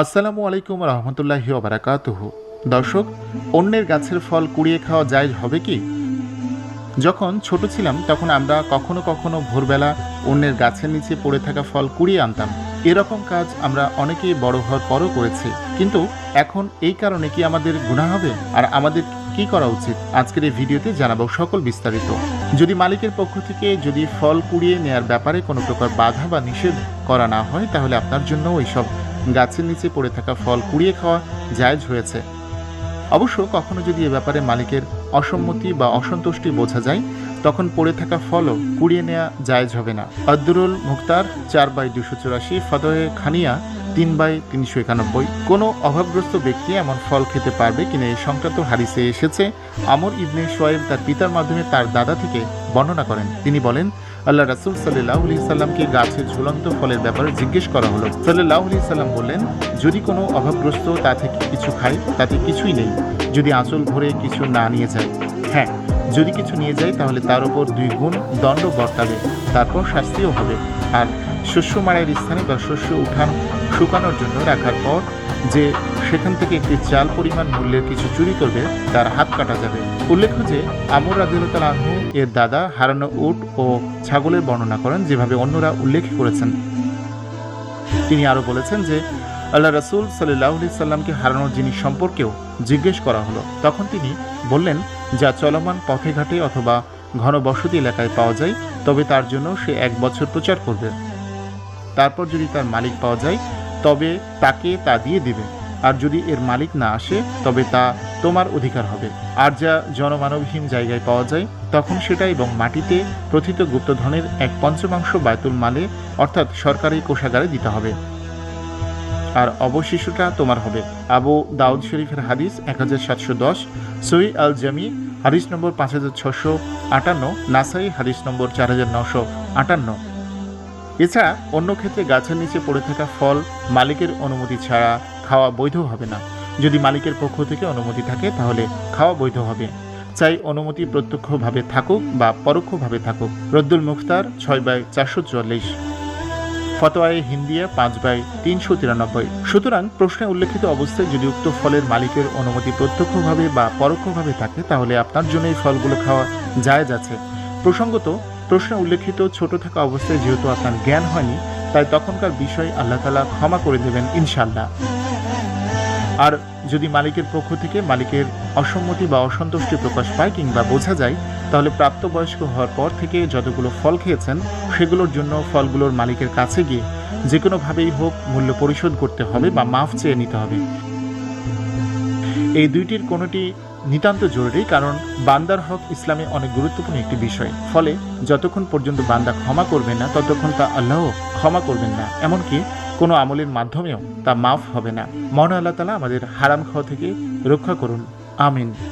আসসালামু আলাইকুম রহমতুল্লাহি ওবরাকাতুহ দর্শক, অন্যের গাছের ফল কুড়িয়ে খাওয়া যায় হবে কি? যখন ছোট ছিলাম, তখন আমরা কখনো কখনো ভোরবেলা অন্যের গাছের নিচে পড়ে থাকা ফল কুড়িয়ে আনতাম। এরকম কাজ আমরা অনেকেই বড় হওয়ার পরও করেছি। কিন্তু এখন এই কারণে কি আমাদের গুণা হবে? আর আমাদের কি করা উচিত? আজকের এই ভিডিওতে জানাব সকল বিস্তারিত। যদি মালিকের পক্ষ থেকে যদি ফল কুড়িয়ে নেয়ার ব্যাপারে কোনো প্রকার বাধা বা নিষেধ করা না হয়, তাহলে আপনার জন্য ওইসব গাছের নিচে পড়ে থাকা ফল কুড়িয়ে খাওয়া জায়জ হয়েছে। অবশ্য কখনো যদি এ ব্যাপারে মালিকের অসম্মতি বা অসন্তুষ্টি বোঝা যায়, তখন পড়ে থাকা ফলও কুড়িয়ে নেওয়া জায়েজ হবে না। আব্দুরুল মুক্তার চার বাই দুশো চুরাশি, ফতহে খানিয়া, তিন বাই তিনশো একানব্বই। কোনো অভাবগ্রস্ত ব্যক্তি এমন ফল খেতে পারবে কিনা এই সংক্রান্ত হাদিসে এসেছে। আমর ইবনে সোয়েব তার পিতার মাধ্যমে তার দাদা থেকে বর্ণনা করেন। তিনি বলেন আল্লাহ রাসুল সাল্লাহ আলি সাল্লামকে গাছের ঝুলন্ত ফলের ব্যাপারে জিজ্ঞেস করা হলো। সাল্লাহ আলি সাল্লাম বললেন, যদি কোনো অভাবগ্রস্ত তা থেকে কিছু খায়, তাতে কিছুই নেই। যদি আঁচল ভরে কিছু না নিয়ে যায় হ্যাঁ যদি কিছু নিয়ে যায়, তাহলে তার উপর দুই গুণ দণ্ড বর্তাবে, তারপর শাস্তিও হবে। আর শস্য মাড়াইয়ের স্থানে বা শস্য উঠান শুকানোর জন্য রাখার পর যে সেখান থেকে একটি চাল পরিমাণ মূল্যের কিছু চুরি করবে, তার হাত কাটা যাবে। উল্লেখ্য যে আমর রাজিউল্লাহ আনহু এর দাদা হারানো উট ও ছাগলের বর্ণনা করেন, যেভাবে অন্যরা উল্লেখ করেছেন। তিনি আরও বলেছেন যে, আল্লাহ রাসুল সাল্লাহ সাল্লামকে হারানোর জিনিস সম্পর্কেও জিজ্ঞেস করা হলো। তখন তিনি বললেন, যা চলমান পথে ঘাটে অথবা ঘনবসতি এলাকায় পাওয়া যায়, তবে তার জন্য সে এক বছর প্রচার করবে। তারপর যদি তার মালিক পাওয়া যায় তবে তাকে তা দিয়ে দিবে। আর যদি এর মালিক না আসে, তবে তা তোমার অধিকার হবে। আর যা জনমানবহীন জায়গায় পাওয়া যায়, তখন সেটা এবং মাটিতে প্রথিত গুপ্তধনের এক পঞ্চমাংশ বায়তুল মালে, অর্থাৎ সরকারি কোষাগারে দিতে হবে। আর অবশিষ্টটা তোমার হবে। আবু দাউদ শরীফের হাদিস এক হাজার সাতশো দশ সই আল জামি হাদিস নম্বর পাঁচ হাজার ছশো আটান্ন, নাসাই হাদিস নম্বর চার হাজার নশো আটান্ন। এছাড়া অন্য ক্ষেত্রে গাছের নিচে পড়ে থাকা ফল মালিকের অনুমতি ছাড়া খাওয়া বৈধ হবে না। যদি মালিকের পক্ষ থেকে অনুমতি থাকে, তাহলে খাওয়া বৈধ হবে। চাই অনুমতি প্রত্যক্ষভাবে থাকুক বা পরোক্ষভাবে থাকুক। রদ্দুল মুখতার, ছয় বাই চারশো চুয়াল্লিশ। ফতোয়ায়ে হিন্দিয়া, পাঁচ বাই তিনশো তিরানব্বই। সুতরাং প্রশ্নে উল্লেখিত অবস্থায় যদি উক্ত ফলের মালিকের অনুমতি প্রত্যক্ষভাবে বা পরোক্ষভাবে থাকে, তাহলে আপনার জন্য এই ফলগুলো খাওয়া জায়েজ আছে। প্রসঙ্গত প্রশ্নে উল্লেখিত ছোট থাকা অবস্থায় যেহেতু আপনার জ্ঞান হয়নি, তাই তখনকার বিষয় আল্লাহ তালা ক্ষমা করে দেবেন ইনশাল্লাহ আর যদি মালিকের পক্ষ থেকে মালিকের অসম্মতি বা অসন্তুষ্টি প্রকাশ পায় কিংবা বোঝা যায়, তাহলে প্রাপ্তবয়স্ক হওয়ার পর থেকে যতগুলো ফল খেয়েছেন, সেগুলোর জন্য ফলগুলোর মালিকের কাছে গিয়ে যে কোনোভাবেই হোক মূল্য পরিশোধ করতে হবে বা মাফ চেয়ে নিতে হবে। এই দুইটির কোনোটি নিতান্ত জরুরি কারণ বান্দার হক ইসলামে অনেক গুরুত্বপূর্ণ একটি বিষয়। ফলে যতক্ষণ পর্যন্ত বান্দা ক্ষমা করবেন না, ততক্ষণ তা আল্লাহ ক্ষমা করবেন না। এমনকি কোনো আমলের মাধ্যমেও তা মাফ হবে না। মন আল্লাহ তালা আমাদের হারাম খাওয়া থেকে রক্ষা করুন। আমিন।